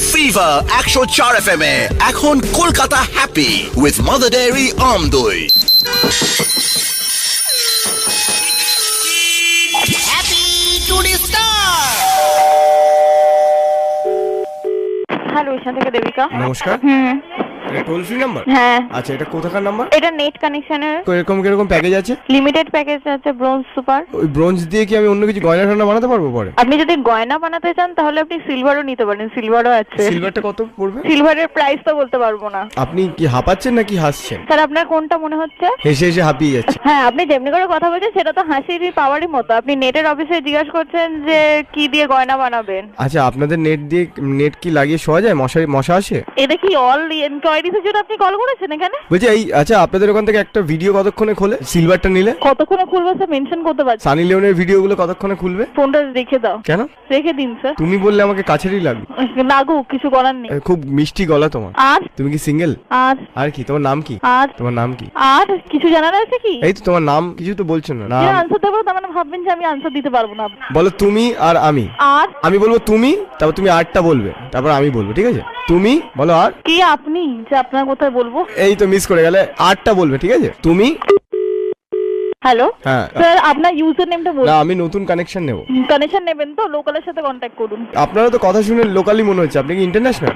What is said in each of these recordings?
Fever একশো চার F M এ। এখন Kolkata happy with Mother Dairy আমদই hello এখান থেকে দেবিকা। নমস্কার। হুম। টোল ফ্রি নাম্বার হ্যাঁ। আচ্ছা এটা কোথাকার নাম্বার এটা নেট কানেকশনের এরকম কীরকম প্যাকেজ আছে? লিমিটেড প্যাকেজ আছে ব্রোঞ্জ সুপার ওই ব্রোঞ্জ দিয়ে কি আমি অন্য কিছু গয়না টয়না বানাতে পারব পরে? আপনি যদি গয়না বানাতে চান তাহলে আপনি সিলভারও নিতে পারেন সিলভারও আছে। সিলভারটা কত পড়বে? সিলভারের প্রাইস তো বলতে পারব না। আপনি কি হাঁপাচ্ছেন নাকি হাসছেন? স্যার আপনার কোনটা মনে হচ্ছে? হেসে হেসে হাঁপিয়ে যাচ্ছে। হ্যাঁ আপনি যেমনি করে কথা বলছেন সেটা তো হাসিরই পাওয়ারই মতো। আপনি নেটের অফিসে জিজ্ঞাসা করছেন যে কি দিয়ে গয়না বানাবেন? আচ্ছা আপনাদের নেট দিয়ে নেট কি লাগিয়ে শোয়া যায়? মশারি মশা আসে? এটা কি অল এনকোয়ারিজের জন্য আপনি কল করেছেন এখানে? বলছি এই আচ্ছা আপনাদের ওখান থেকে একটা ভিডিও কতক্ষণে খোলে? সিলভারটা নিলে? কতক্ষণে খুলবো স্যার মেনশন করতে পারছি। সানি লিওনের ভিডিওগুলো কতক্ষণে খুলবে? ফোনটা রেখে দাও। কেন? রেখে দিন স্যার তুমি বললে আমাকে কাছেরই লাগবে। লাগুক কিছু করার নেই। এ, খুব মিষ্টি গলা তোমার। আর? তুমি কি সিঙ্গেল আর? আর কি? তোমার নাম কি? আর? তোমার নাম কি? আর? কিছু জানার আছে কি? এই তো তোমার নাম কিছু তো বলছো না। নাম আনসার দেবো তার মানে ভাববেন যে আমি আনসার দিতে পারব না। বলো তুমি আর আমি। আর? আমি বলব তুমি তারপর তুমি আরটা বলবে। তারপর আমি বলব ঠিক আছে? তুমি? বলো আর। কি আপনি? যে আপনার কোথায় বলব। এই তো মিস করে গেলে। আটটা বলবে ঠিক আছে? তুমি? হ্যালো হ্যাঁ। স্যার আপনার ইউজার নেমটা না আমি নতুন কানেকশন নেব। কানেকশন নেবেন তো লোকালের সাথে কন্ট্যাক্ট করুন। আপনারা তো কথা শুনে লোকালি মনে হচ্ছে। আপনি কি ইন্টারন্যাশনাল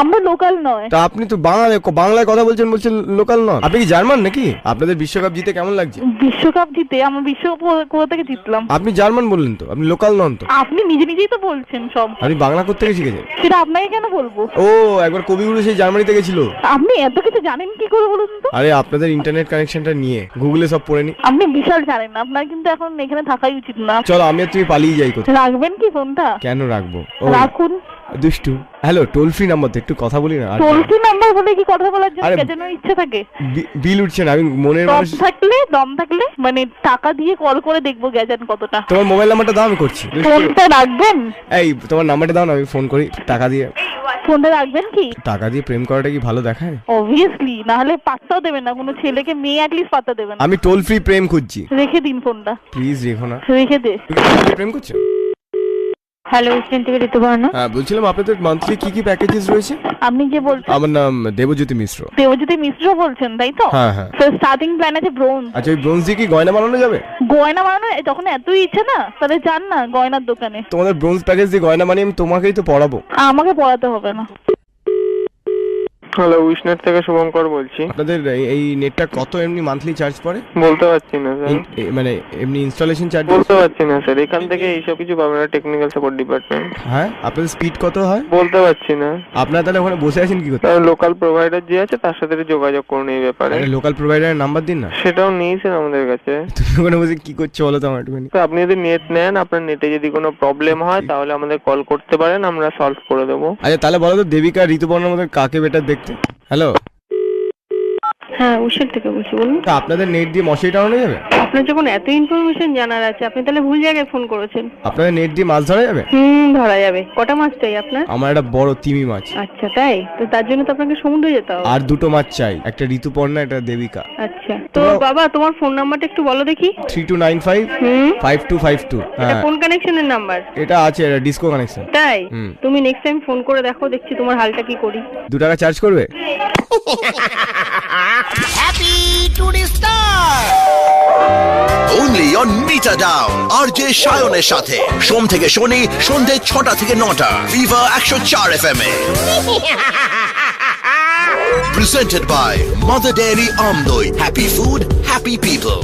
আমরা লোকাল নয়। তা আপনি তো বাংলায় বাংলায় কথা বলছেন বলছেন লোকাল নন। আপনি কি জার্মান নাকি? আপনাদের বিশ্বকাপ জিতে কেমন লাগছে? বিশ্বকাপ জিতে আমরা বিশ্বকাপ কোথা থেকে জিতলাম? আপনি জার্মান বললেন তো আপনি লোকাল নন তো। আপনি নিজে নিজেই তো বলছেন সব। আপনি বাংলা কোথেকে শিখেছেন? সেটা আপনাকে কেন বলব? ও একবার কবিগুরু সেই জার্মানিতে গেছিল আপনি এত কিছু জানেন কি করে বলুন তো? আরে আপনাদের ইন্টারনেট কানেকশনটা নিয়ে গুগলে সব পড়ে নি। আপনি বিশাল জানেন না আপনার কিন্তু এখন এখানে থাকাই উচিত না। চলো আমি তুমি পালিয়ে যাই কোথাও। রাখবেন কি ফোনটা কেন রাখব? রাখুন। দুষ্টু। হ্যালো টোল ফ্রি নাম্বার তো একটু কথা বলি না টোল ফ্রি নাম্বার বলে কি কথা বলার জন্য? ইচ্ছে থাকে? বিল উঠছে না আমি মনের মানুষ থাকলে দম থাকলে মানে টাকা দিয়ে কল করে দেখব কতটা। তোমার মোবাইল নাম্বারটা দাও আমি করছি। ফোনটা রাখবেন? এই তোমার নাম্বারটা দাও না আমি ফোন করি টাকা দিয়ে। ফোনটা রাখবেন কি? টাকা দিয়ে প্রেম করাটা কি ভালো দেখায়? অবভিয়াসলি না হলে পাত্তাও দেবেন না কোনো ছেলেকে মেয়ে অ্যাটলিস্ট পাত্তা দেবেন না। আমি টোল ফ্রি প্রেম খুঁজছি। রেখে দিন ফোনটা প্লিজ রেখো না। রেখে দে। প্রেম করছ? হ্যালো থেকে ঋতুপর্ণ হ্যাঁ বলছিলাম আপনাদের মান্থলি কি কি প্যাকেজেস রয়েছে? আপনি যে বলছেন আমার নাম দেবজ্যোতি মিশ্র। দেবজ্যোতি মিশ্র বলছেন তাই তো? হ্যাঁ হ্যাঁ। তো স্টার্টিং প্ল্যান আছে ব্রোঞ্জ আচ্ছা ওই ব্রোঞ্জ দিয়ে কি গয়না বানানো যাবে? গয়না বানানো যখন এতই ইচ্ছে না তাহলে যান না গয়নার দোকানে। তোমাদের ব্রোঞ্জ প্যাকেজ দিয়ে গয়না বানিয়ে আমি তোমাকেই তো পড়াবো। আমাকে পড়াতে হবে না। হ্যালো উইশনেট থেকে শুভঙ্কর বলছি। আপনাদের এই- এই নেটটা কত এমনি মান্থলি চার্জ পড়ে? বলতে পারছি না স্যার। মানে এমনি ইনস্টলেশন চার্জ বলতে পারছি না স্যার। এখান থেকে এইসব কিছু পাবেন না টেকনিক্যাল সাপোর্ট ডিপার্টমেন্ট হ্যাঁ? আপনাদের স্পিড কত হয়? বলতে পারছি না। আপনারা তাহলে ওখানে বসে আছেন কি করতে? লোকাল প্রোভাইডার যে আছে তার সাথে যোগাযোগ করুন এই ব্যাপারে। লোকাল প্রোভাইডারের নাম্বার দিন না। সেটাও নেই স্যার আমাদের কাছে। তুমি ওখানে বসে কি করছ বলো তো আমার একটুখানি? আপনি যদি নেট নেন আপনার নেটে যদি কোনো প্রবলেম হয় তাহলে আমাদের কল করতে পারেন আমরা সলভ করে দেবো। আচ্ছা তাহলে বলো তো দেবিকা ঋতুপর্ণের মধ্যে কাকে বেটার দেখতে হ্যালো হ্যাঁ উষের থেকে বলছি বলুন। তা আপনাদের নেট দিয়ে মশারি টানানো যাবে? আপনার যখন এত ইনফরমেশন জানার আছে আপনি তাহলে ভুল জায়গায় ফোন করেছেন। আপনাদের নেট দিয়ে মাছ ধরা যাবে? হুম ধরা যাবে। কটা মাছ চাই আপনার? আমার একটা বড় তিমি মাছ। আচ্ছা তাই? তো তার জন্য তো আপনাকে সমুদ্রে যেতে হবে। আর দুটো মাছ চাই একটা ঋতুপর্ণা একটা দেবিকা। আচ্ছা। তো বাবা তোমার ফোন নাম্বারটা একটু বলো দেখি। Three two nine five five two five two এটা হ্যাঁ। কোন কানেকশনের নাম্বার এটা আছে এটা ডিসকো কানেকশন তাই। তুমি নেক্সট টাইম ফোন করে দেখো দেখছি তোমার হালটা কি করি। দু টাকা চার্জ করবে? Only on Meter Down, RJ down সাথে সোম থেকে শনি সন্ধে ছটা থেকে নটা ফিভার একশো চার এফ এম এ presented by Mother Dairy Amdoi. Happy food, happy people.